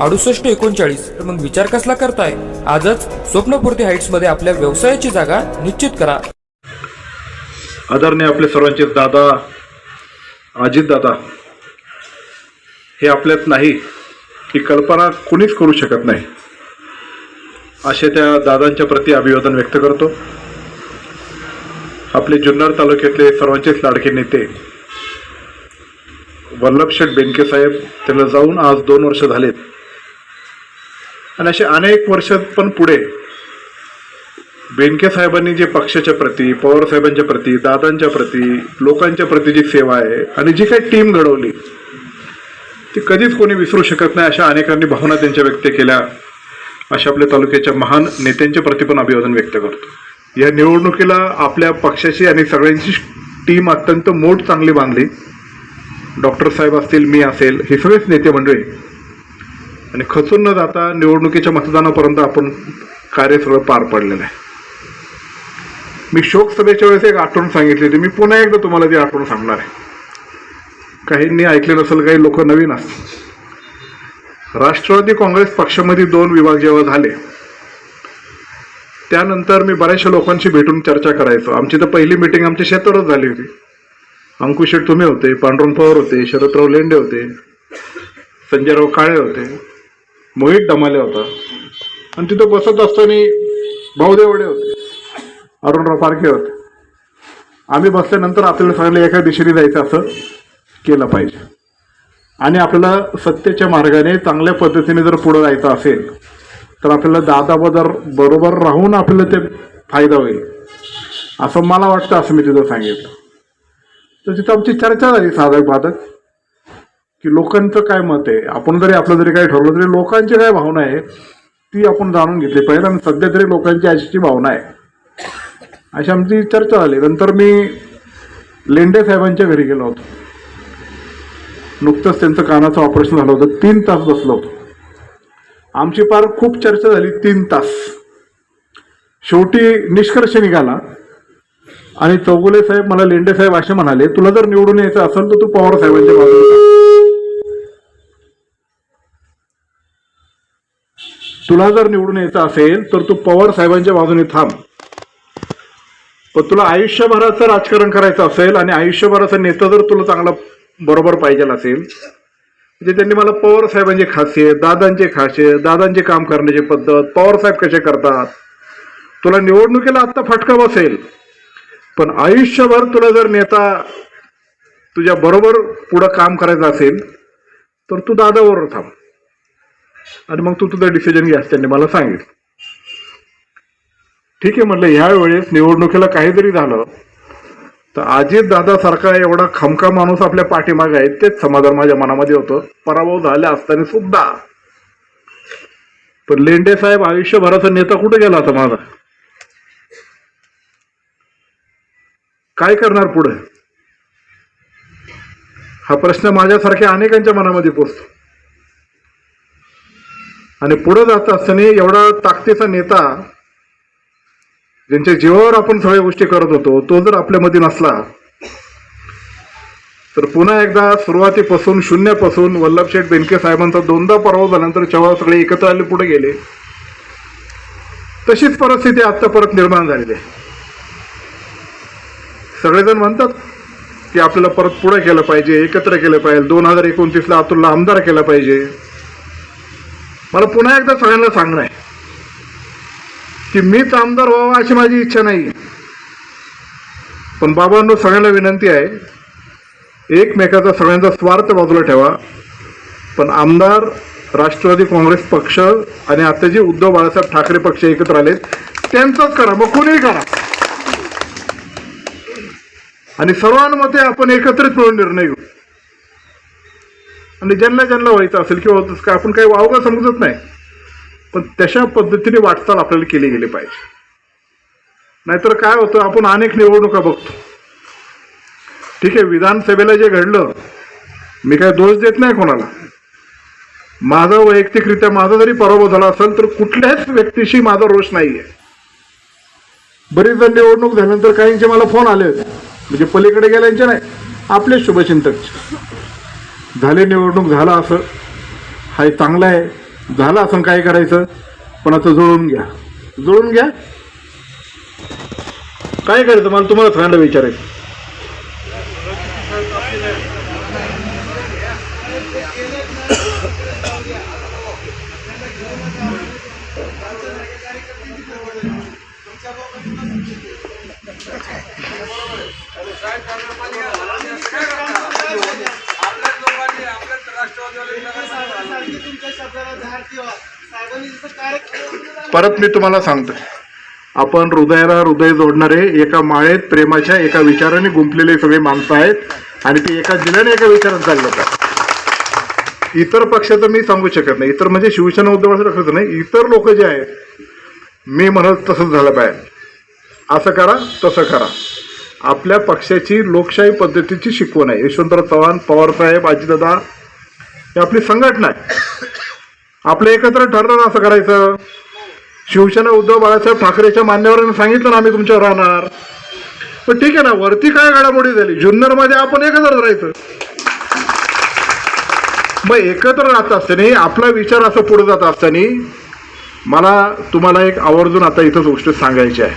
अडुसष्ट एकोणचाळीस. तर मग विचार कसला करताय? आजच स्वप्नपूर्ती हाईट्समध्ये आपल्या व्यवसायाची जागा निश्चित करा. आदरणीय आपले सर्वांचे दादा अजित दादा हे आपल्यात नाही ही कल्पना कुणीच करू शकत नाही. असे त्या दादांच्या प्रती अभिवादन व्यक्त करतो. आपले जुन्नर तालुक्यातले सर्वांचेच लाडके नेते वल्लभशेठ बेनके साहेब त्यांना जाऊन आज दोन वर्ष झालेत. आणि असे अनेक वर्ष पण पुढे बेनके साहेबांनी जे पक्षाच्या प्रती पवार साहेबांच्या प्रती दादांच्या प्रती लोकांच्या प्रती जी सेवा आहे आणि जी काही टीम घडवली ती कधीच कोणी विसरू शकत नाही अशा अनेकांनी भावना त्यांच्या व्यक्त केल्या. अशा आपल्या तालुक्याच्या महान नेत्यांच्या प्रती पण अभिवादन व्यक्त करतो. या निवडणुकीला आपल्या पक्षाची आणि सगळ्यांची टीम अत्यंत मोठ चांगली बांधली. डॉक्टर साहेब असतील मी असेल हे सगळेच नेते मंडळी आणि खचून न जाता निवडणुकीच्या मतदानापर्यंत आपण कार्य सगळं पार पडलेलं आहे. मी शोकसभेच्या वेळेस एक आठवण सांगितली होती. मी पुन्हा एकदा तुम्हाला ती आठवण सांगणार आहे. काहींनी ऐकले नसेल काही लोक नवीन असतील राष्ट्रवादी काँग्रेस पक्षामध्ये दोन विभाग जेव्हा झाले त्यानंतर मी बऱ्याचशा लोकांशी भेटून चर्चा करायचो. आमची तर पहिली मिटिंग आमच्या शेतावरच झाली होती. अंकुश शेठ तुम्ही होते पांडुरंग पवार होते शरदराव लेंडे होते संजयराव काळे होते. मोहित डमाले होता. आणि तिथं बसत असताना भाऊदेवडे होते. अरुणराव पारखे होते. आम्ही बसल्यानंतर आपल्याला सगळ्यांना एका दिशेने जायचं असं केलं पाहिजे. आणि आपल्याला सत्तेच्या मार्गाने चांगल्या पद्धतीने जर पुढं जायचं असेल तर आपल्याला दादा दादाबरोबर बरोबर राहून आपल्याला ते फायदा होईल. असं मला वाटतं असं मी तिथं सांगितलं. तर तिथं आमची चर्चा झाली साधक बाधक की लोकांचं काय मत आहे? आपण जरी आपलं जरी काय ठरवलं तरी लोकांची काय भावना आहे ती आपण जाणून घेतली पाहिजे. आणि सध्या तरी लोकांची अशीची भावना आहे. अशी आमची चर्चा झाली. नंतर मी लेंडे साहेबांच्या घरी गेलो होतो. नुकतंच त्यांचं कानाचं ऑपरेशन झालं होतं. तीन तास बसलो होतो. आमची फार खूप चर्चा झाली तीन तास. शेवटी निष्कर्ष निघाला. आणि चौगुले साहेब मला लेंडे साहेब असे म्हणाले तुला जर निवडून यायचं असेल तर तू पवार साहेबांच्या बाजूला तुला जर निवडून यायचं असेल तर तू पवार साहेबांच्या बाजूने थांब. पण तुला आयुष्यभराचं राजकारण करायचं असेल आणि आयुष्यभराचा नेता जर तुला चांगला बरोबर पाहिजे असेल म्हणजे त्यांनी मला पवार साहेबांची खासियत दादांची खासियत दादांचे काम करण्याची पद्धत पवार साहेब कसे करतात तुला निवडणुकीला आत्ता फटका बसेल. पण आयुष्यभर तुला जर नेता तुझ्या बरोबर पुढं काम करायचं असेल तर तू दादावर थांब. आणि मग तू तुझं डिसिजन घ्यास त्यांनी मला सांगितलं. ठीक आहे म्हटलं ह्या वेळेस निवडणुकीला काहीतरी झालं. तर अजित दादासारखा एवढा खमका माणूस आपल्या पाठीमागे आहे तेच समाधान माझ्या मनामध्ये होतं. पराभव झाला असताना सुद्धा. पण लेंडे साहेब आयुष्यभराचा नेता कुठे गेला आता माझा? काय करणार पुढे? हा प्रश्न माझ्यासारख्या अनेकांच्या मनामध्ये पोचतो. आणि पुढे जात असताना एवढा ताकदीचा नेता ज्यांच्या जीवावर आपण सगळ्या गोष्टी करत होतो तो जर आपल्यामध्ये नसला तर पुन्हा एकदा सुरुवातीपासून शून्यापासून वल्लभशेठ बेनके साहेबांचा दोनदा पराभव झाल्यानंतर जेव्हा सगळे एकत्र आले पुढे गेले तशीच परिस्थिती आता परत निर्माण झालेली आहे. सगळेजण म्हणतात की आपल्याला परत पुढे केलं पाहिजे एकत्र केलं पाहिजे. दोन हजार एकोणतीसला अतुलला आमदार केला पाहिजे. मला पुन्हा एकदा सगळ्यांना सांगणं आहे की मीच आमदार व्हावा अशी माझी इच्छा नाही. पण बाबांनो सगळ्यांना विनंती आहे एकमेकाचा सगळ्यांचा स्वार्थ बाजूला ठेवा. पण आमदार राष्ट्रवादी काँग्रेस पक्ष आणि आता जे उद्धव बाळासाहेब ठाकरे पक्ष एकत्र आलेत त्यांचंच करा मग कोणीही करा. आणि सर्वांमध्ये आपण एकत्रित मिळून निर्णय घेऊ. आणि ज्यांना ज्यांना व्हायचं असेल किंवा होतच का आपण काही वावगा समजत नाही. पण तशा पद्धतीने वाटचाल आपल्याला केली गेली पाहिजे. नाहीतर काय होतं आपण अनेक निवडणुका बघतो. ठीक आहे विधानसभेला जे घडलं मी काय दोष देत नाही कोणाला. माझा वैयक्तिकरित्या माझा जरी पराभव झाला असेल तर कुठल्याच व्यक्तीशी माझा रोष नाही बरीच जण निवडणूक झाल्यानंतर काहींचे मला फोन आले होते. म्हणजे पलीकडे गेल्यांचे नाही आपले शुभचिंतकचे झाले निवडणूक झाला असं. हाय चांगलं आहे. झालं असं काय करायचं? पण आता जुळून घ्या. जुळून घ्या. काय करायचं? मला तुम्हाला सांगायला विचारायचं. परत मी तुम्हाला सांगतोय. आपण हृदयाला हृदय जोडणारे एका माळेत प्रेमाच्या एका विचाराने गुंफलेले सगळे माणसं आहेत आणि ते एका जिल्ह्याने एका विचारात चाललं आहे इतर पक्षाचं मी सांगू शकत नाही. इतर म्हणजे शिवसेना उद्धव असं रखायचं नाही. इतर लोक जे आहेत मी म्हणत तसंच झालं पाहिजे. असं करा तसं करा. आपल्या पक्षाची लोकशाही पद्धतीची शिकवण आहे. यशवंतराव चव्हाण पवारसाहेब अजितदादा हे आपली संघटना आहे. आपलं एकत्र ठरणार असं करायचं. शिवसेना उद्धव बाळासाहेब ठाकरेच्या मान्यवरांनी सांगितलं ना आम्ही तुमच्यावर राहणार. पण ठीक आहे ना वरती काय घडामोडी झाली? जुन्नरमध्ये आपण एकत्र राहायचं. मग एकत्र राहत असताना आपला विचार असं पुढे जात असताना मला तुम्हाला एक आवर्जून आता इथंच गोष्ट सांगायची आहे.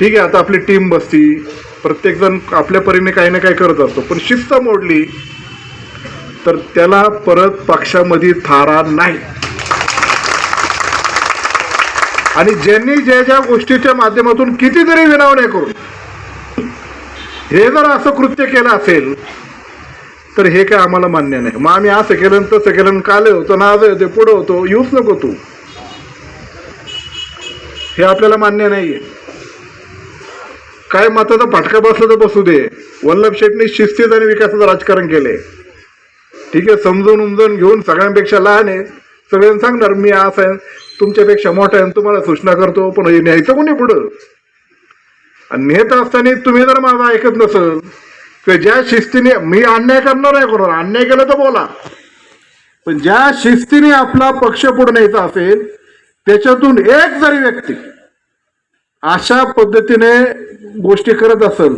ठीक आहे आता आपली टीम बसती. प्रत्येकजण आपल्या परीने काही ना काही करत असतो. पण शिस्त मोडली तर त्याला परत पक्षामध्ये थारा नाही. आणि ज्यांनी ज्या ज्या गोष्टीच्या माध्यमातून कितीतरी विनावण्या करून हे जर असं कृत्य केलं असेल तर हे काय आम्हाला मान्य नाही. मग आम्ही असं केलं तसं केलं आणि काले होतो ना आज होते पुढं होतो येऊच नको तू. हे आपल्याला मान्य नाही आहे काय मताचा फाटका बसला तर बसू दे. वल्लभ शेठने शिस्तीत आणि विकासाचं राजकारण केले. ठीक आहे समजून उमजून घेऊन सगळ्यांपेक्षा लहान आहे. सगळ्यांना सांगणार मी असं आहे तुमच्यापेक्षा मोठा आहे आणि तुम्हाला सूचना करतो पण हे न्यायचं कोणी पुढं? आणि नेत असताना तुम्ही जर माझं ऐकत नसल तर ज्या शिस्तीने मी अन्याय करणार आहे कोणाला? अन्याय केला तर बोला. पण ज्या शिस्तीने आपला पक्ष पुढे न्यायचा असेल त्याच्यातून एक जरी व्यक्ती अशा पद्धतीने गोष्टी करत असेल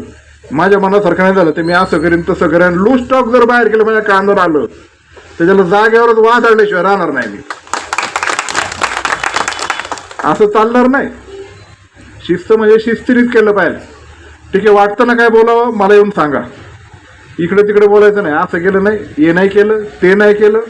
माझ्या मनासारखं नाही झालं तर मी असं करीन तसं करेन लूज स्टॉक जर बाहेर केलं माझ्या कांद्यावर आलं त्याच्याला जाग्यावरच जागेवरच वाद आणल्याशिवाय राहणार नाही मी. असं चालणार नाही. शिस्त म्हणजे शिस्तीरीत केलं पाहिजे. ठीक आहे वाटतं ना काय बोलावं मला येऊन सांगा. इकडे तिकडे बोलायचं नाही असं केलं नाही हे नाही केलं ते नाही केलं.